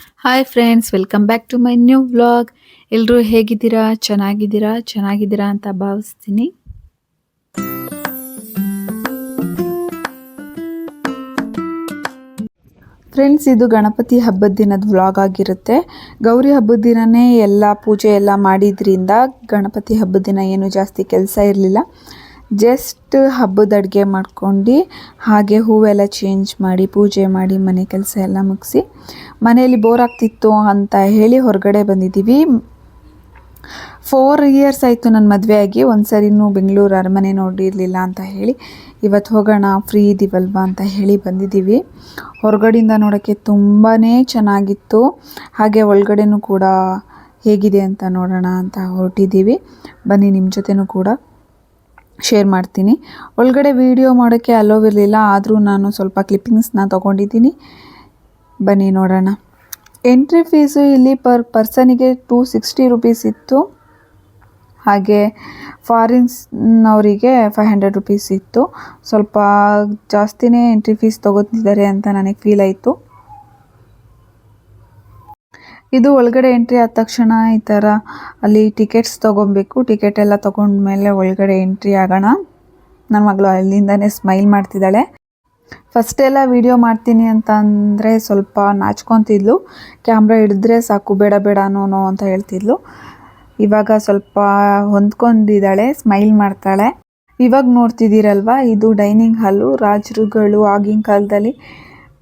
Hi friends welcome back to my new vlog ಎಲ್ಲರೂ ಹೇಗಿದ್ದೀರಾ? ಚೆನ್ನಾಗಿದ್ದೀರಾ? ಚೆನ್ನಾಗಿದ್ದೀರಾ ಅಂತ ಭಾವಿಸ್ತೀನಿ. ಫ್ರೆಂಡ್ಸ್ ಇದು ಗಣಪತಿ ಹಬ್ಬದ ದಿನದ ವ್ಲಾಗ್ ಆಗಿರುತ್ತೆ. ಗೌರಿ ಹಬ್ಬದ ದಿನನೇ ಎಲ್ಲ ಪೂಜೆ ಎಲ್ಲ ಮಾಡಿದ್ರಿಂದ ಗಣಪತಿ ಹಬ್ಬದ ದಿನ ಏನು ಜಾಸ್ತಿ ಕೆಲಸ ಇರಲಿಲ್ಲ. ಜಸ್ಟ್ ಹಬ್ಬದ ಅಡುಗೆ ಮಾಡ್ಕೊಂಡು ಹಾಗೆ ಹೂವೆಲ್ಲ ಚೇಂಜ್ ಮಾಡಿ, ಪೂಜೆ ಮಾಡಿ, ಮನೆ ಕೆಲಸ ಎಲ್ಲ ಮುಗಿಸಿ, ಮನೆಯಲ್ಲಿ ಬೋರ್ ಆಗ್ತಿತ್ತು ಅಂತ ಹೇಳಿ ಹೊರಗಡೆ ಬಂದಿದ್ದೀವಿ. ಫೋರ್ ಇಯರ್ಸ್ ಆಯಿತು ನನ್ನ ಮದುವೆ ಆಗಿ ಒಂದು ಸರಿನೂ ಬೆಂಗಳೂರು ಅರಮನೆ ನೋಡಿರಲಿಲ್ಲ ಅಂತ ಹೇಳಿ ಇವತ್ತು ಹೋಗೋಣ ಫ್ರೀ ಇದ್ದೀವಲ್ವ ಅಂತ ಹೇಳಿ ಬಂದಿದ್ದೀವಿ. ಹೊರಗಡೆಯಿಂದ ನೋಡೋಕ್ಕೆ ತುಂಬಾ ಚೆನ್ನಾಗಿತ್ತು, ಹಾಗೆ ಒಳಗಡೆನೂ ಕೂಡ ಹೇಗಿದೆ ಅಂತ ನೋಡೋಣ ಅಂತ ಹೊರಟಿದ್ದೀವಿ. ಬನ್ನಿ ನಿಮ್ಮ ಜೊತೆನೂ ಕೂಡ. ಶೇರ್ ಮಾಡ್ತೀನಿ. ಒಳಗಡೆ ವಿಡಿಯೋ ಮಾಡೋಕ್ಕೆ ಅಲೋವ್ ಇರಲಿಲ್ಲ, ಆದರೂ ನಾನು ಸ್ವಲ್ಪ ಕ್ಲಿಪ್ಪಿಂಗ್ಸ್ನ ತೊಗೊಂಡಿದ್ದೀನಿ. ಬನ್ನಿ ನೋಡೋಣ. ಎಂಟ್ರಿ ಫೀಸು ಇಲ್ಲಿ ಪರ್ ಪರ್ಸನಿಗೆ ಟೂ ಸಿಕ್ಸ್ಟಿ ರುಪೀಸ್ ಇತ್ತು. ಹಾಗೆ ಫಾರಿನ್ಸ್ನವರಿಗೆ ಫೈವ್ ಹಂಡ್ರೆಡ್ ರುಪೀಸ್ ಇತ್ತು. ಸ್ವಲ್ಪ ಜಾಸ್ತಿನೇ ಎಂಟ್ರಿ ಫೀಸ್ ತೊಗೋತಿದ್ದಾರೆ ಅಂತ ನನಗೆ ಫೀಲ್ ಆಯಿತು. ಇದು ಒಳಗಡೆ ಎಂಟ್ರಿ ಆದ ತಕ್ಷಣ ಈ ಥರ ಅಲ್ಲಿ ಟಿಕೆಟ್ಸ್ ತೊಗೊಬೇಕು. ಟಿಕೆಟ್ ಎಲ್ಲ ತೊಗೊಂಡ್ಮೇಲೆ ಒಳಗಡೆ ಎಂಟ್ರಿ ಆಗೋಣ. ನನ್ನ ಮಗಳು ಅಲ್ಲಿಂದನೇ ಸ್ಮೈಲ್ ಮಾಡ್ತಿದ್ದಾಳೆ. ಫಸ್ಟ್ ಎಲ್ಲ ವಿಡಿಯೋ ಮಾಡ್ತೀನಿ ಅಂತ ಅಂದರೆ ಸ್ವಲ್ಪ ನಾಚ್ಕೊತಿದ್ಲು. ಕ್ಯಾಮ್ರಾ ಹಿಡಿದ್ರೆ ಸಾಕು, ಬೇಡ ಬೇಡ ನೋ ಅಂತ ಹೇಳ್ತಿದ್ಲು. ಇವಾಗ ಸ್ವಲ್ಪ ಹೊಂದ್ಕೊಂಡಿದ್ದಾಳೆ, ಸ್ಮೈಲ್ ಮಾಡ್ತಾಳೆ. ಇವಾಗ ನೋಡ್ತಿದ್ದೀರಲ್ವ, ಇದು ಡೈನಿಂಗ್ ಹಾಲು. ರಾಜರುಗಳು ಆಗಿನ ಕಾಲದಲ್ಲಿ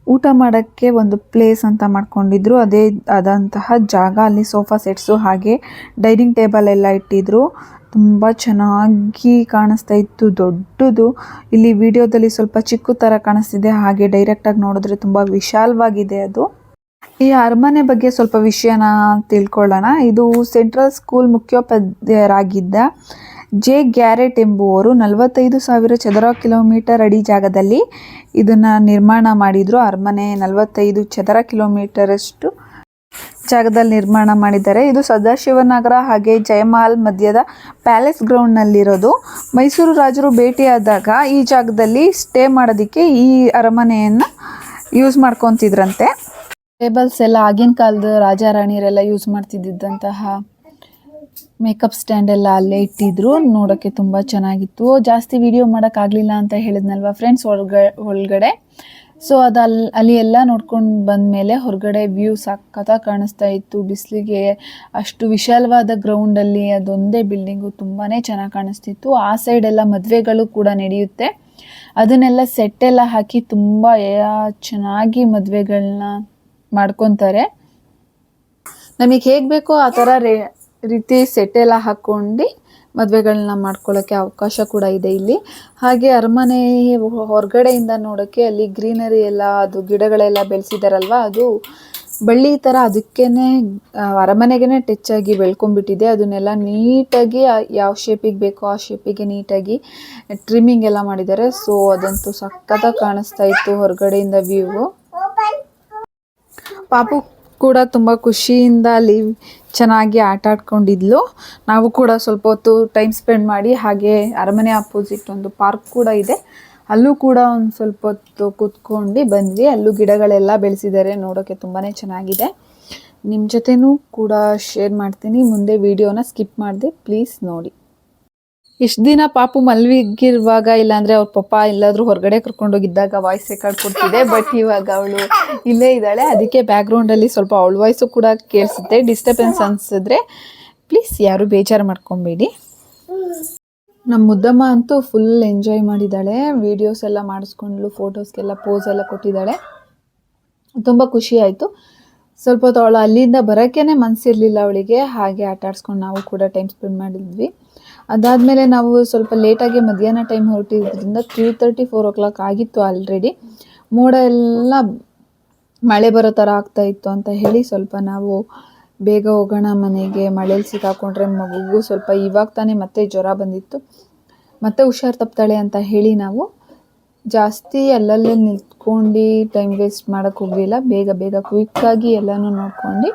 ಊಟ ಮಾಡೋಕ್ಕೆ ಒಂದು ಪ್ಲೇಸ್ ಅಂತ ಮಾಡ್ಕೊಂಡಿದ್ರು. ಅದೇ ಆದಂತಹ ಜಾಗ, ಅಲ್ಲಿ ಸೋಫಾ ಸೆಟ್ಸು ಹಾಗೆ ಡೈನಿಂಗ್ ಟೇಬಲ್ ಎಲ್ಲ ಇಟ್ಟಿದ್ರು. ತುಂಬ ಚೆನ್ನಾಗಿ ಕಾಣಿಸ್ತಾ ಇತ್ತು. ದೊಡ್ಡದು. ಇಲ್ಲಿ ವಿಡಿಯೋದಲ್ಲಿ ಸ್ವಲ್ಪ ಚಿಕ್ಕ ಥರ ಕಾಣಿಸ್ತಿದೆ. ಹಾಗೆ ಡೈರೆಕ್ಟಾಗಿ ನೋಡಿದ್ರೆ ತುಂಬ ವಿಶಾಲವಾಗಿದೆ ಅದು. ಈ ಅರಮನೆ ಬಗ್ಗೆ ಸ್ವಲ್ಪ ವಿಷಯನ ತಿಳ್ಕೊಳ್ಳೋಣ. ಇದು ಸೆಂಟ್ರಲ್ ಸ್ಕೂಲ್ ಮುಖ್ಯೋಪಾಧ್ಯಾಯರಾಗಿದ್ದ ಜೆ ಗ್ಯಾರೆಟ್ ಎಂಬುವರು ನಲವತ್ತೈದು ಸಾವಿರ ಚದರ ಕಿಲೋಮೀಟರ್ ಅಡಿ ಜಾಗದಲ್ಲಿ ಇದನ್ನು ನಿರ್ಮಾಣ ಮಾಡಿದರು. ಅರಮನೆ ನಲವತ್ತೈದು ಚದರ ಕಿಲೋಮೀಟರಷ್ಟು ಜಾಗದಲ್ಲಿ ನಿರ್ಮಾಣ ಮಾಡಿದ್ದಾರೆ. ಇದು ಸದಾಶಿವನಗರ ಹಾಗೆ ಜಯಮಹಲ್ ಮಧ್ಯದ ಪ್ಯಾಲೇಸ್ ಗ್ರೌಂಡ್ನಲ್ಲಿರೋದು. ಮೈಸೂರು ರಾಜರು ಭೇಟಿಯಾದಾಗ ಈ ಜಾಗದಲ್ಲಿ ಸ್ಟೇ ಮಾಡೋದಕ್ಕೆ ಈ ಅರಮನೆಯನ್ನು ಯೂಸ್ ಮಾಡ್ಕೊತಿದ್ರಂತೆ. ಟೇಬಲ್ಸ್ ಎಲ್ಲ ಆಗಿನ ಕಾಲದ ರಾಜ ರಾಣಿಯರೆಲ್ಲ ಯೂಸ್ ಮಾಡ್ತಿದ್ದಂತಹ ಮೇಕಪ್ ಸ್ಟ್ಯಾಂಡ್ ಎಲ್ಲ ಅಲ್ಲೇ ಇಟ್ಟಿದ್ರು. ನೋಡೋಕ್ಕೆ ತುಂಬ ಚೆನ್ನಾಗಿತ್ತು. ಜಾಸ್ತಿ ವಿಡಿಯೋ ಮಾಡೋಕ್ಕಾಗಲಿಲ್ಲ ಅಂತ ಹೇಳಿದ್ನಲ್ವ ಫ್ರೆಂಡ್ಸ್ ಒಳಗ, ಒಳಗಡೆ. ಸೊ ಅದು ಅಲ್ಲಿ ಅಲ್ಲಿ ಎಲ್ಲ ನೋಡ್ಕೊಂಡು ಬಂದಮೇಲೆ ಹೊರಗಡೆ ವ್ಯೂ ಸಖತ್ತಾಗಿ ಕಾಣಿಸ್ತಾ ಇತ್ತು. ಬಿಸಿಲಿಗೆ ಅಷ್ಟು ವಿಶಾಲವಾದ ಗ್ರೌಂಡಲ್ಲಿ ಅದೊಂದೇ ಬಿಲ್ಡಿಂಗು ತುಂಬಾ ಚೆನ್ನಾಗಿ ಕಾಣಿಸ್ತಿತ್ತು. ಆ ಸೈಡೆಲ್ಲ ಮದುವೆಗಳು ಕೂಡ ನಡೆಯುತ್ತೆ. ಅದನ್ನೆಲ್ಲ ಸೆಟ್ಟೆಲ್ಲ ಹಾಕಿ ತುಂಬ ಚೆನ್ನಾಗಿ ಮದುವೆಗಳನ್ನ ಮಾಡ್ಕೊತಾರೆ. ನಮಗೆ ಹೇಗೆ ಬೇಕೋ ಆ ಥರ ರೇ ರೀತಿ ಸೆಟೆಲ್ಲ ಹಾಕ್ಕೊಂಡು ಮದುವೆಗಳನ್ನ ಮಾಡ್ಕೊಳ್ಳೋಕ್ಕೆ ಅವಕಾಶ ಕೂಡ ಇದೆ ಇಲ್ಲಿ. ಹಾಗೆ ಅರಮನೆ ಹೊರಗಡೆಯಿಂದ ನೋಡೋಕ್ಕೆ ಅಲ್ಲಿ ಗ್ರೀನರಿ ಎಲ್ಲ, ಅದು ಗಿಡಗಳೆಲ್ಲ ಬೆಳೆಸಿದಾರಲ್ವ, ಅದು ಬಳ್ಳಿ ಥರ ಅದಕ್ಕೇ ಅರಮನೆಗೇ ಟಚ್ ಆಗಿ ಬೆಳ್ಕೊಂಡ್ಬಿಟ್ಟಿದೆ. ಅದನ್ನೆಲ್ಲ ನೀಟಾಗಿ ಯಾವ ಶೇಪಿಗೆ ಬೇಕೋ ಆ ಶೇಪಿಗೆ ನೀಟಾಗಿ ಟ್ರಿಮ್ಮಿಂಗ್ ಎಲ್ಲ ಮಾಡಿದ್ದಾರೆ. ಸೊ ಅದಂತೂ ಸಖತ್ತಾಗಿ ಕಾಣಿಸ್ತಾ ಇತ್ತು ಹೊರಗಡೆಯಿಂದ ವ್ಯೂ ಪಾಪು ಕೂಡ ತುಂಬ ಖುಷಿಯಿಂದ ಅಲ್ಲಿ ಚೆನ್ನಾಗಿ ಆಟ ಆಡ್ಕೊಂಡಿದ್ಲು. ನಾವು ಕೂಡ ಸ್ವಲ್ಪ ಹೊತ್ತು ಟೈಮ್ ಸ್ಪೆಂಡ್ ಮಾಡಿ ಹಾಗೆ ಅರಮನೆ ಅಪೋಸಿಟ್ ಒಂದು ಪಾರ್ಕ್ ಕೂಡ ಇದೆ. ಅಲ್ಲೂ ಕೂಡ ಒಂದು ಸ್ವಲ್ಪ ಹೊತ್ತು ಕೂತ್ಕೊಂಡು ಬಂದ್ವಿ. ಅಲ್ಲೂ ಗಿಡಗಳೆಲ್ಲ ಬೆಳೆಸಿದ್ದಾರೆ. ನೋಡೋಕ್ಕೆ ತುಂಬಾ ಚೆನ್ನಾಗಿದೆ. ನಿಮ್ಮ ಜೊತೆನೂ ಕೂಡ ಶೇರ್ ಮಾಡ್ತೀನಿ. ಮುಂದೆ ವಿಡಿಯೋನ ಸ್ಕಿಪ್ ಮಾಡಿದೆ. ಪ್ಲೀಸ್ ನೋಡಿ. ಇಷ್ಟು ದಿನ ಪಾಪು ಮಲ್ವಿಗಿರುವಾಗ ಇಲ್ಲಾಂದ್ರೆ ಅವ್ರ ಪಪ್ಪ ಎಲ್ಲಾದ್ರೂ ಹೊರಗಡೆ ಕರ್ಕೊಂಡೋಗಿದ್ದಾಗ ವಾಯ್ಸ್ ರೆಕಾರ್ಡ್ ಕೊಡ್ತಿದೆ ಬಟ್ ಇವಾಗ ಅವಳು ಇಲ್ಲೇ ಇದ್ದಾಳೆ. ಅದಕ್ಕೆ ಬ್ಯಾಕ್ಗ್ರೌಂಡಲ್ಲಿ ಸ್ವಲ್ಪ ಅವಳ ವಾಯ್ಸು ಕೂಡ ಕೇಳಿಸುತ್ತೆ. ಡಿಸ್ಟರ್ಬೆನ್ಸ್ ಅನಿಸಿದ್ರೆ ಪ್ಲೀಸ್ ಯಾರು ಬೇಜಾರು ಮಾಡ್ಕೊಬೇಡಿ. ನಮ್ಮ ಮುದ್ದಮ್ಮ ಅಂತೂ ಫುಲ್ ಎಂಜಾಯ್ ಮಾಡಿದ್ದಾಳೆ. ವಿಡಿಯೋಸ್ ಎಲ್ಲ ಮಾಡಿಸ್ಕೊಂಡ್ಲು ಫೋಟೋಸ್ಗೆಲ್ಲ ಪೋಸ್ ಎಲ್ಲ ಕೊಟ್ಟಿದ್ದಾಳೆ. ತುಂಬ ಖುಷಿ ಆಯಿತು. ಸ್ವಲ್ಪ ಹೊತ್ತು ಅವಳು ಅಲ್ಲಿಂದ ಬರೋಕ್ಕೇ ಮನಸ್ಸಿರಲಿಲ್ಲ ಅವಳಿಗೆ. ಹಾಗೆ ಆಟ ಆಡ್ಸ್ಕೊಂಡು ನಾವು ಕೂಡ ಟೈಮ್ ಸ್ಪೆಂಡ್ ಮಾಡಿದ್ವಿ. ಅದಾದಮೇಲೆ ನಾವು ಸ್ವಲ್ಪ ಲೇಟಾಗಿ ಮಧ್ಯಾಹ್ನ ಟೈಮ್ ಹೊರಟಿದ್ರಿಂದ three thirty four o'clock ಆಗಿತ್ತು ಆಲ್ರೆಡಿ ಮೋಡ ಎಲ್ಲ ಮಳೆ ಬರೋ ಥರ ಆಗ್ತಾ ಇತ್ತು ಅಂತ ಹೇಳಿ ಸ್ವಲ್ಪ ನಾವು ಬೇಗ ಹೋಗೋಣ, ಮನೆಗೆ ಮಳೇಲಿ ಸಿಕ್ಕಾಕೊಂಡ್ರೆ ಮಗುಗೂ ಸ್ವಲ್ಪ ಇವಾಗ ತಾನೇ ಮತ್ತೆ ಜ್ವರ ಬಂದಿತ್ತು. ಮತ್ತೆ ಹುಷಾರು ತಪ್ತಾಳೆ ಅಂತ ಹೇಳಿ ನಾವು ಜಾಸ್ತಿ ಅಲ್ಲಲ್ಲೇ ನಿಂತ್ಕೊಂಡು ಟೈಮ್ ವೇಸ್ಟ್ ಮಾಡೋಕ್ಕೆ ಹೋಗಲಿಲ್ಲ. ಬೇಗ ಬೇಗ ಕ್ವಿಕ್ಕಾಗಿ ಎಲ್ಲನೂ ನೋಡ್ಕೊಂಡು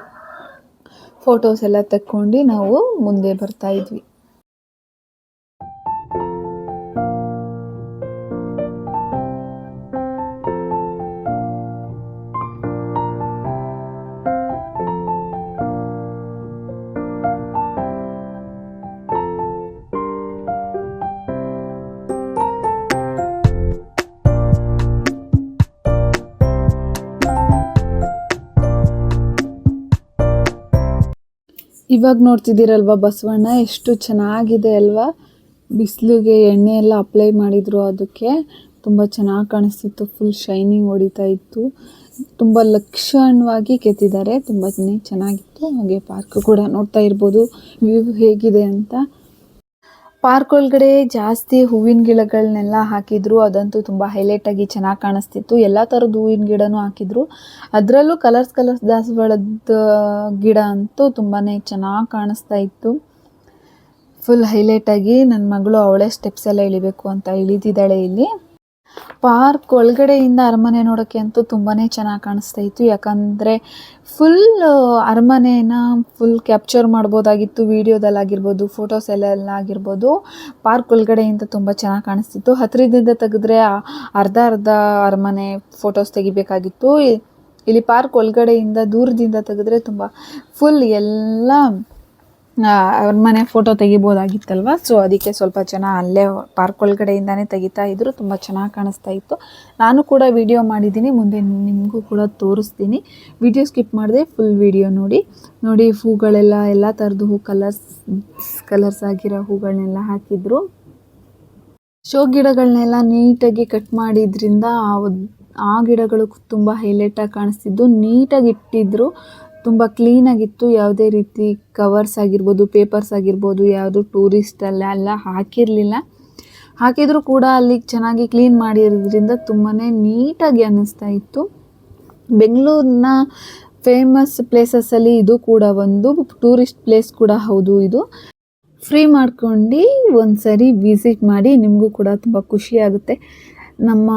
ಫೋಟೋಸ್ ಎಲ್ಲ ತಕ್ಕೊಂಡು ನಾವು ಮುಂದೆ ಬರ್ತಾ ಇದ್ವಿ. ಇವಾಗ ನೋಡ್ತಿದ್ದೀರಲ್ವ ಬಸವಣ್ಣ? ಎಷ್ಟು ಚೆನ್ನಾಗಿದೆ ಅಲ್ವಾ? ಬಿಸಿಲಿಗೆ ಎಣ್ಣೆ ಎಲ್ಲ ಅಪ್ಲೈ ಮಾಡಿದ್ರು ಅದಕ್ಕೆ. ತುಂಬ ಚೆನ್ನಾಗಿ ಕಾಣಿಸ್ತಿತ್ತು ಫುಲ್ ಶೈನಿಂಗ್ ಹೊಡಿತಾ ಇತ್ತು. ತುಂಬ ಲಕ್ಷಣವಾಗಿ ಕೆತ್ತಿದ್ದಾರೆ. ತುಂಬ ಚೆನ್ನಾಗಿತ್ತು. ಹಾಗೆ ಪಾರ್ಕ್ ಕೂಡ ನೋಡ್ತಾ ಇರ್ಬೋದು. ವ್ಯೂ ಹೇಗಿದೆ ಅಂತ. ಪಾರ್ಕ್ ಒಳಗಡೆ ಜಾಸ್ತಿ ಹೂವಿನ ಗಿಡಗಳನ್ನೆಲ್ಲ ಹಾಕಿದ್ರು. ಅದಂತೂ ತುಂಬ ಹೈಲೈಟ್ ಆಗಿ ಚೆನ್ನಾಗಿ ಕಾಣಿಸ್ತಿತ್ತು. ಎಲ್ಲ ಥರದ ಹೂವಿನ ಗಿಡನೂ ಹಾಕಿದ್ರು. ಅದರಲ್ಲೂ ಕಲರ್ಸ್ ಕಲರ್ಸ್ ದಾಸವಾಳದ ಗಿಡ ಅಂತೂ ತುಂಬಾ ಚೆನ್ನಾಗಿ ಕಾಣಿಸ್ತಾ ಇತ್ತು. ಫುಲ್ ಹೈಲೈಟಾಗಿ ನನ್ನ ಮಗಳು ಅವಳೇ ಸ್ಟೆಪ್ಸ್ ಎಲ್ಲ ಇಳಿಬೇಕು ಅಂತ ಇಳಿದಿದ್ದಾಳೆ ಇಲ್ಲಿ. ಪಾರ್ಕ್ ಒಳಗಡೆಯಿಂದ ಅರಮನೆ ನೋಡೋಕ್ಕೆ ಅಂತೂ ತುಂಬಾ ಚೆನ್ನಾಗಿ ಕಾಣಿಸ್ತಾ ಇತ್ತು. ಯಾಕಂದರೆ ಫುಲ್ ಅರಮನೆನ ಫುಲ್ ಕ್ಯಾಪ್ಚರ್ ಮಾಡ್ಬೋದಾಗಿತ್ತು ವೀಡಿಯೋದಲ್ಲಾಗಿರ್ಬೋದು ಫೋಟೋಸಲ್ಲೆಲ್ಲ ಆಗಿರ್ಬೋದು. ಪಾರ್ಕ್ ಒಳಗಡೆಯಿಂದ ತುಂಬ ಚೆನ್ನಾಗಿ ಕಾಣಿಸ್ತಿತ್ತು. ಹತ್ತಿರದಿಂದ ತೆಗೆದ್ರೆ ಅರ್ಧ ಅರ್ಧ ಅರಮನೆ ಫೋಟೋಸ್ ತೆಗಿಬೇಕಾಗಿತ್ತು. ಇಲ್ಲಿ ಪಾರ್ಕ್ ಒಳಗಡೆಯಿಂದ ದೂರದಿಂದ ತೆಗೆದ್ರೆ ತುಂಬ ಫುಲ್ ಎಲ್ಲ ಅರಮನೆ ಫೋಟೋ ತೆಗಿಬೋದಾಗಿತ್ತಲ್ವ? ಸೊ ಅದಕ್ಕೆ ಸ್ವಲ್ಪ ಜನ ಅಲ್ಲೇ ಪಾರ್ಕ್ ಒಳಗಡೆಯಿಂದಾನೇ ತೆಗಿತಾ ಇದ್ರು. ತುಂಬ ಚೆನ್ನಾಗಿ ಕಾಣಿಸ್ತಾ ಇತ್ತು. ನಾನು ಕೂಡ ವಿಡಿಯೋ ಮಾಡಿದ್ದೀನಿ. ಮುಂದೆ ನಿಮಗೂ ಕೂಡ ತೋರಿಸ್ತೀನಿ. ವಿಡಿಯೋ ಸ್ಕಿಪ್ ಮಾಡಿದೆ ಫುಲ್ ವಿಡಿಯೋ ನೋಡಿ. ನೋಡಿ, ಹೂಗಳೆಲ್ಲ ಎಲ್ಲ ಥರದ್ದು ಹೂ ಕಲರ್ಸ್ ಕಲರ್ಸ್ ಆಗಿರೋ ಹೂಗಳನ್ನೆಲ್ಲ ಹಾಕಿದ್ರು. ಶೋ ಗಿಡಗಳನ್ನೆಲ್ಲ ನೀಟಾಗಿ ಕಟ್ ಮಾಡಿದ್ರಿಂದ ಆ ಗಿಡಗಳು ತುಂಬ ಹೈಲೈಟಾಗಿ ಕಾಣಿಸ್ತಿದ್ದು. ನೀಟಾಗಿ ಇಟ್ಟಿದ್ರು. ತುಂಬ ಕ್ಲೀನಾಗಿತ್ತು ಯಾವುದೇ ರೀತಿ ಕವರ್ಸ್ ಆಗಿರ್ಬೋದು ಪೇಪರ್ಸ್ ಆಗಿರ್ಬೋದು, ಯಾವುದು ಟೂರಿಸ್ಟಲ್ಲ ಎಲ್ಲ ಹಾಕಿರಲಿಲ್ಲ. ಹಾಕಿದರೂ ಕೂಡ ಅಲ್ಲಿ ಚೆನ್ನಾಗಿ ಕ್ಲೀನ್ ಮಾಡಿರೋದ್ರಿಂದ ತುಂಬಾ ನೀಟಾಗಿ ಅನ್ನಿಸ್ತಾ ಇತ್ತು. ಬೆಂಗಳೂರಿನ ಫೇಮಸ್ ಪ್ಲೇಸಸ್ಸಲ್ಲಿ ಇದು ಕೂಡ ಒಂದು ಟೂರಿಸ್ಟ್ ಪ್ಲೇಸ್ ಕೂಡ ಹೌದು ಇದು. ಫ್ರೀ ಮಾಡ್ಕೊಂಡು ಒಂದು ಸರಿ ವಿಸಿಟ್ ಮಾಡಿ ನಿಮಗೂ ಕೂಡ ತುಂಬ ಖುಷಿಯಾಗುತ್ತೆ ನಮ್ಮ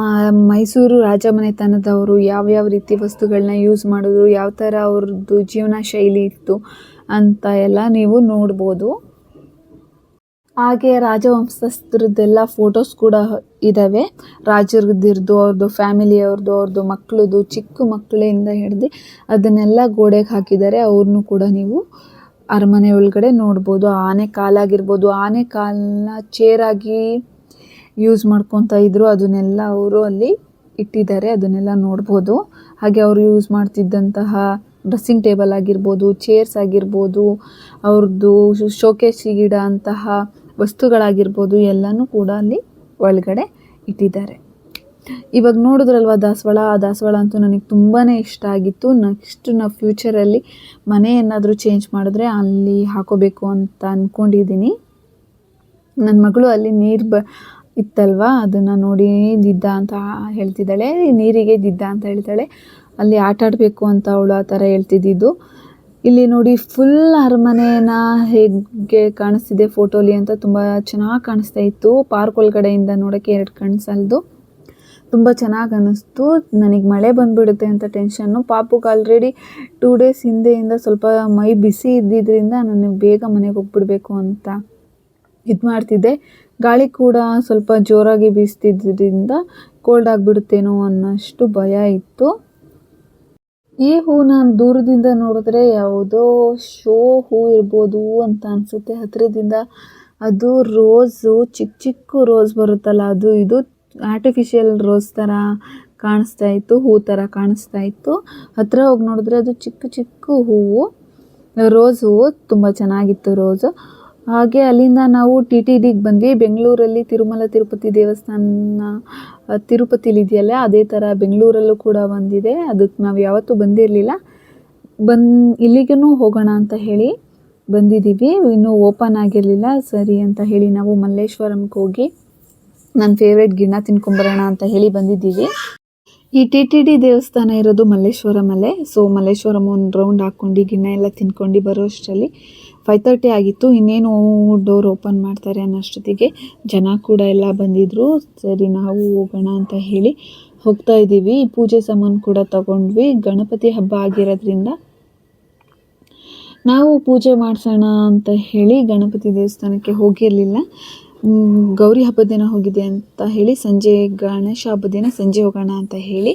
ಮೈಸೂರು ರಾಜಮನೆತನದವರು ಯಾವ್ಯಾವ ರೀತಿ ವಸ್ತುಗಳನ್ನ ಯೂಸ್ ಮಾಡಿದ್ರು, ಯಾವ ಥರ ಅವ್ರದ್ದು ಜೀವನ ಶೈಲಿ ಇತ್ತು ಅಂತ ಎಲ್ಲ ನೀವು ನೋಡ್ಬೋದು. ಹಾಗೆ ರಾಜವಂಶಸ್ಥರದ್ದೆಲ್ಲ ಫೋಟೋಸ್ ಕೂಡ ಇದ್ದಾವೆ ರಾಜರದ್ದಿರ್ದು ಅವ್ರದ್ದು ಫ್ಯಾಮಿಲಿಯವ್ರದ್ದು ಅವ್ರದ್ದು ಮಕ್ಕಳದು ಚಿಕ್ಕ ಮಕ್ಕಳಿಂದ ಹಿಡ್ದು ಅದನ್ನೆಲ್ಲ ಗೋಡೆಗೆ ಹಾಕಿದ್ದಾರೆ. ಅವ್ರನ್ನೂ ಕೂಡ ನೀವು ಅರಮನೆ ಒಳಗಡೆ ನೋಡ್ಬೋದು. ಆನೆ ಕಾಲಾಗಿರ್ಬೋದು. ಆನೆ ಕಾಲನ್ನ ಚೇರಾಗಿ ಯೂಸ್ ಮಾಡ್ಕೊತಾ ಇದ್ರು, ಅದನ್ನೆಲ್ಲ ಅವರು ಅಲ್ಲಿ ಇಟ್ಟಿದ್ದಾರೆ, ಅದನ್ನೆಲ್ಲ ನೋಡ್ಬೋದು. ಹಾಗೆ ಅವರು ಯೂಸ್ ಮಾಡ್ತಿದ್ದಂತಹ ಡ್ರೆಸ್ಸಿಂಗ್ ಟೇಬಲ್ ಆಗಿರ್ಬೋದು ಚೇರ್ಸ್ ಆಗಿರ್ಬೋದು ಅವ್ರದ್ದು ಶೋಕೇಸಿಗಿಡ ಅಂತಹ ವಸ್ತುಗಳಾಗಿರ್ಬೋದು, ಎಲ್ಲನೂ ಕೂಡ ಅಲ್ಲಿ ಒಳಗಡೆ ಇಟ್ಟಿದ್ದಾರೆ. ಇವಾಗ ನೋಡಿದ್ರಲ್ವ ದಾಸವಾಳ? ಆ ದಾಸವಾಳ ಅಂತೂ ನನಗೆ ತುಂಬಾ ಇಷ್ಟ ಆಗಿತ್ತು. ನೆಕ್ಸ್ಟ್ ನಾವು ಫ್ಯೂಚರಲ್ಲಿ ಮನೆ ಏನಾದರೂ ಚೇಂಜ್ ಮಾಡಿದ್ರೆ ಅಲ್ಲಿ ಹಾಕೋಬೇಕು ಅಂತ ಅಂದ್ಕೊಂಡಿದ್ದೀನಿ ನನ್ನ ಮಗಳು ಅಲ್ಲಿ ನೀರು ಬ ಇತ್ತಲ್ವಾ? ಅದನ್ನು ನೋಡಿ ದಿದ್ದ ಅಂತ ಹೇಳ್ತಿದ್ದಾಳೆ. ನೀರಿಗೆ ದಿದ್ದ ಅಂತ ಹೇಳ್ತಾಳೆ. ಅಲ್ಲಿ ಆಟ ಆಡಬೇಕು ಅಂತ ಅವಳು ಆ ಥರ ಹೇಳ್ತಿದ್ದಿದ್ದು. ಇಲ್ಲಿ ನೋಡಿ ಫುಲ್ ಅರಮನೆನ ಹೇಗೆ ಕಾಣಿಸ್ತಿದೆ ಫೋಟೋಲಿ ಅಂತ ತುಂಬ ಚೆನ್ನಾಗಿ ಕಾಣಿಸ್ತಾ ಇತ್ತು. ಪಾರ್ಕ್ ಒಳಗಡೆಯಿಂದ ನೋಡೋಕ್ಕೆ ಎರಡು ಕಣ್ಣು ತುಂಬ ಚೆನ್ನಾಗಿ ಅನ್ನಿಸ್ತು. ನನಗೆ ಮಳೆ ಬಂದುಬಿಡುತ್ತೆ ಅಂತ ಟೆನ್ಷನ್ನು ಪಾಪುಗೆ ಆಲ್ರೆಡಿ ಟೂ ಡೇಸ್ ಹಿಂದೆಯಿಂದ ಸ್ವಲ್ಪ ಮೈ ಬಿಸಿ ಇದ್ದಿದ್ದರಿಂದ ನನಗೆ ಬೇಗ ಮನೆಗೆ ಹೋಗ್ಬಿಡ್ಬೇಕು ಅಂತ ಇದು ಮಾಡ್ತಿದ್ದೆ. ಗಾಳಿ ಕೂಡ ಸ್ವಲ್ಪ ಜೋರಾಗಿ ಬೀಸ್ತಿದ್ದರಿಂದ ಕೋಲ್ಡ್ ಆಗಿಬಿಡುತ್ತೇನೋ ಅನ್ನೋಷ್ಟು ಭಯ ಇತ್ತು. ಈ ಹೂ ನಾನು ದೂರದಿಂದ ನೋಡಿದ್ರೆ ಯಾವುದೋ ಶೋ ಹೂ ಇರ್ಬೋದು ಅಂತ ಅನಿಸುತ್ತೆ. ಹತ್ತಿರದಿಂದ ಅದು ರೋಸು ಚಿಕ್ಕ ಚಿಕ್ಕ ರೋಸ್ ಬರುತ್ತಲ್ಲ, ಅದು ಇದು ಆರ್ಟಿಫಿಷಿಯಲ್ ರೋಸ್ ಥರ ಕಾಣಿಸ್ತಾ ಇತ್ತು, ಹೂ ಥರ ಕಾಣಿಸ್ತಾ ಇತ್ತು. ಹತ್ತಿರ ಹೋಗಿ ನೋಡಿದ್ರೆ ಅದು ಚಿಕ್ಕ ಚಿಕ್ಕ ಹೂವು. ರೋಸ್ ಹೂವು ತುಂಬ ಚೆನ್ನಾಗಿತ್ತು ರೋಸು ಹಾಗೆ ಅಲ್ಲಿಂದ ನಾವು ಟಿ ಟಿ ಡಿಗೆ ಬಂದ್ವಿ. ಬೆಂಗಳೂರಲ್ಲಿ ತಿರುಮಲ ತಿರುಪತಿ ದೇವಸ್ಥಾನ ತಿರುಪತಿಲಿ ಇದೆಯಲ್ಲ, ಅದೇ ಥರ ಬೆಂಗಳೂರಲ್ಲೂ ಕೂಡ ಬಂದಿದೆ ಅದಕ್ಕೆ ನಾವು ಯಾವತ್ತೂ ಬಂದಿರಲಿಲ್ಲ. ಬಂದು ಇಲ್ಲಿಗೂ ಹೋಗೋಣ ಅಂತ ಹೇಳಿ ಬಂದಿದ್ದೀವಿ ಇನ್ನೂ ಓಪನ್ ಆಗಿರಲಿಲ್ಲ. ಸರಿ ಅಂತ ಹೇಳಿ ನಾವು ಮಲ್ಲೇಶ್ವರಂಗೆ ಹೋಗಿ ನನ್ನ ಫೇವ್ರೆಟ್ ಗಿಣ್ಣ ತಿನ್ಕೊಂಬರೋಣ ಅಂತ ಹೇಳಿ ಬಂದಿದ್ದೀವಿ. ಈ ಟಿ ಟಿ ಡಿ ದೇವಸ್ಥಾನ ಇರೋದು ಮಲ್ಲೇಶ್ವರಮಲ್ಲೇ ಸೊ ಮಲ್ಲೇಶ್ವರಂ ಒಂದು ರೌಂಡ್ ಹಾಕ್ಕೊಂಡು ಗಿಣ್ಣ ಎಲ್ಲ ತಿನ್ಕೊಂಡು ಬರೋ ಅಷ್ಟರಲ್ಲಿ ಫೈವ್ ತರ್ಟಿ ಆಗಿತ್ತು, ಇನ್ನೇನು ಡೋರ್ ಓಪನ್ ಮಾಡ್ತಾರೆ ಅನ್ನೋಷ್ಟೊತ್ತಿಗೆ. ಜನ ಕೂಡ ಎಲ್ಲ ಬಂದಿದ್ದರು ಸರಿ, ನಾವು ಹೋಗೋಣ ಅಂತ ಹೇಳಿ ಹೋಗ್ತಾ ಇದ್ದೀವಿ. ಪೂಜೆ ಸಾಮಾನು ಕೂಡ ತಗೊಂಡ್ವಿ. ಗಣಪತಿ ಹಬ್ಬ ಆಗಿರೋದ್ರಿಂದ ನಾವು ಪೂಜೆ ಮಾಡಿಸೋಣ ಅಂತ ಹೇಳಿ ಗಣಪತಿ ದೇವಸ್ಥಾನಕ್ಕೆ ಹೋಗಿರಲಿಲ್ಲ. ಗೌರಿ ಹಬ್ಬದ ದಿನ ಹೋಗಿದೆ ಅಂತ ಹೇಳಿ ಸಂಜೆ, ಗಣೇಶ ಹಬ್ಬದ ದಿನ ಸಂಜೆ ಹೋಗೋಣ ಅಂತ ಹೇಳಿ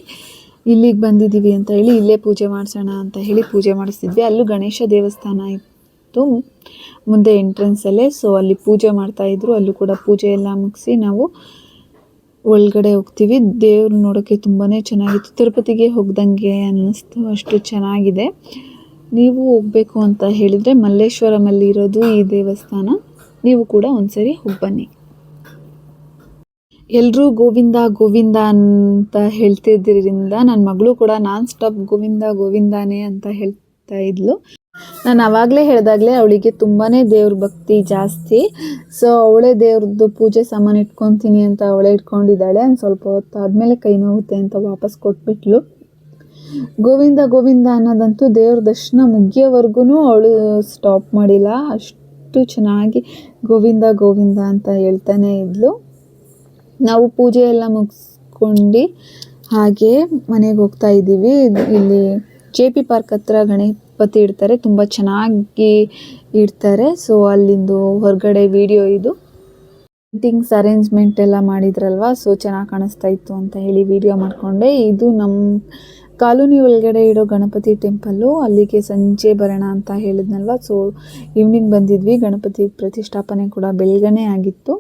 ಇಲ್ಲಿಗೆ ಬಂದಿದ್ದೀವಿ ಅಂತ ಹೇಳಿ ಇಲ್ಲೇ ಪೂಜೆ ಮಾಡಿಸೋಣ ಅಂತ ಹೇಳಿ ಪೂಜೆ ಮಾಡಿಸ್ತಿದ್ವಿ. ಅಲ್ಲೂ ಗಣೇಶ ದೇವಸ್ಥಾನ ಇತ್ತು. ಇತ್ತು ಮುಂದೆ ಎಂಟ್ರೆನ್ಸಲ್ಲೇ ಸೊ ಅಲ್ಲಿ ಪೂಜೆ ಮಾಡ್ತಾಯಿದ್ರು ಅಲ್ಲೂ ಕೂಡ ಪೂಜೆ ಎಲ್ಲ ಮುಗಿಸಿ ನಾವು ಒಳಗಡೆ ಹೋಗ್ತೀವಿ. ದೇವ್ರು ನೋಡೋಕ್ಕೆ ತುಂಬಾ ಚೆನ್ನಾಗಿತ್ತು. ತಿರುಪತಿಗೆ ಹೋಗ್ದಂಗೆ ಅನ್ನಿಸ್ತು. ಅಷ್ಟು ಚೆನ್ನಾಗಿದೆ. ನೀವು ಹೋಗಬೇಕು ಅಂತ ಹೇಳಿದರೆ ಮಲ್ಲೇಶ್ವರಮಲ್ಲಿ ಇರೋದು ಈ ದೇವಸ್ಥಾನ. ನೀವು ಕೂಡ ಒಂದ್ಸರಿ ಹೋಗ್ಬನ್ನಿ. ಎಲ್ಲರೂ ಗೋವಿಂದ ಗೋವಿಂದ ಅಂತ ಹೇಳ್ತಿದ್ದರಿಂದ ನನ್ನ ಮಗಳು ಕೂಡ ನಾನ್ ಸ್ಟಾಪ್ ಗೋವಿಂದ, ಗೋವಿಂದಾನೇ ಅಂತ ಹೇಳ್ತಾ ಇದ್ಲು. ನಾನು ಆವಾಗಲೇ ಹೇಳಿದಾಗಲೇ ಅವಳಿಗೆ ತುಂಬಾ ದೇವ್ರ ಭಕ್ತಿ ಜಾಸ್ತಿ. ಸೊ ಅವಳೇ ದೇವ್ರದ್ದು ಪೂಜೆ ಸಾಮಾನು ಇಟ್ಕೊತೀನಿ ಅಂತ ಅವಳೇ ಇಟ್ಕೊಂಡಿದ್ದಾಳೆ. ಒಂದು ಸ್ವಲ್ಪ ಹೊತ್ತು ಆದಮೇಲೆ ಕೈ ನೋವುತ್ತೆ ಅಂತ ವಾಪಸ್ ಕೊಟ್ಬಿಟ್ಲು. ಗೋವಿಂದ ಗೋವಿಂದ ಅನ್ನೋದಂತೂ ದೇವ್ರ ದರ್ಶನ ಮುಗಿಯೋವರೆಗೂ ಅವಳು ಸ್ಟಾಪ್ ಮಾಡಿಲ್ಲ. ಅಷ್ಟು ಚೆನ್ನಾಗಿ ಗೋವಿಂದ ಗೋವಿಂದ ಅಂತ ಹೇಳ್ತಾನೆ ಇದ್ಲು. ನಾವು ಪೂಜೆ ಎಲ್ಲ ಮುಗಿಸ್ಕೊಂಡು ಹಾಗೆ ಮನೆಗೆ ಹೋಗ್ತಾ ಇದ್ದೀವಿ. ಇಲ್ಲಿ ಜೆ ಪಿ ಪಾರ್ಕ್ ಹತ್ರ ಗಣಪತಿ ಇಡ್ತಾರೆ, ತುಂಬ ಚೆನ್ನಾಗಿ ಇಡ್ತಾರೆ. ಸೊ ಅಲ್ಲಿಂದು ಹೊರಗಡೆ ವಿಡಿಯೋ ಇದು. ಪೇಂಟಿಂಗ್ಸ್ ಅರೇಂಜ್ಮೆಂಟ್ ಎಲ್ಲ ಮಾಡಿದ್ರಲ್ವ? ಸೊ ಚೆನ್ನಾಗಿ ಕಾಣಿಸ್ತಾ ಇತ್ತು ಅಂತ ಹೇಳಿ ವಿಡಿಯೋ ಮಾಡಿಕೊಂಡೆ. ಇದು ನಮ್ಮ ಕಾಲೋನಿ ಒಳಗಡೆ ಇಡೋ ಗಣಪತಿ ಟೆಂಪಲ್ಲು ಅಲ್ಲಿಗೆ ಸಂಜೆ ಬರೋಣ ಅಂತ ಹೇಳಿದ್ನಲ್ವ? ಸೊ ಈವ್ನಿಂಗ್ ಬಂದಿದ್ವಿ. ಗಣಪತಿ ಪ್ರತಿಷ್ಠಾಪನೆ ಕೂಡ ಬೆಳಗನೆ ಆಗಿತ್ತು.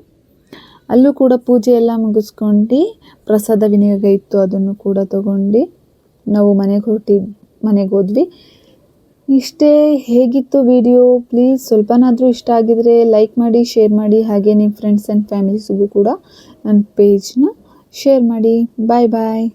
ಅಲ್ಲೂ ಕೂಡ ಪೂಜೆ ಎಲ್ಲ ಮುಗಿಸ್ಕೊಂಡು, ಪ್ರಸಾದ ವಿನಿಯೋಗ ಇತ್ತು, ಅದನ್ನು ಕೂಡ ತಗೊಂಡು ನಾವು ಮನೆಗೆ ಹೊರಟಿ, ಮನೆಗೆ ಹೋದ್ವಿ. ಇಷ್ಟೇ ಹೇಗಿತ್ತು ವಿಡಿಯೋ? ಪ್ಲೀಸ್ ಸ್ವಲ್ಪನಾದರೂ ಇಷ್ಟ ಆಗಿದರೆ ಲೈಕ್ ಮಾಡಿ, ಶೇರ್ ಮಾಡಿ, ಹಾಗೆ ನಿಮ್ಮ ಫ್ರೆಂಡ್ಸ್ ಆ್ಯಂಡ್ ಫ್ಯಾಮಿಲೀಸ್ಗೂ ಕೂಡ ನನ್ನ ಪೇಜ್ನ ಶೇರ್ ಮಾಡಿ. ಬಾಯ್ ಬಾಯ್